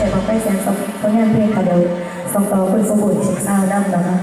แต่บอกไปแสงสองงานเพลงค่ะเดี๋ยวส่งต่อคุณสมบูรณ์ชิคซาวด์นั่นนะคะ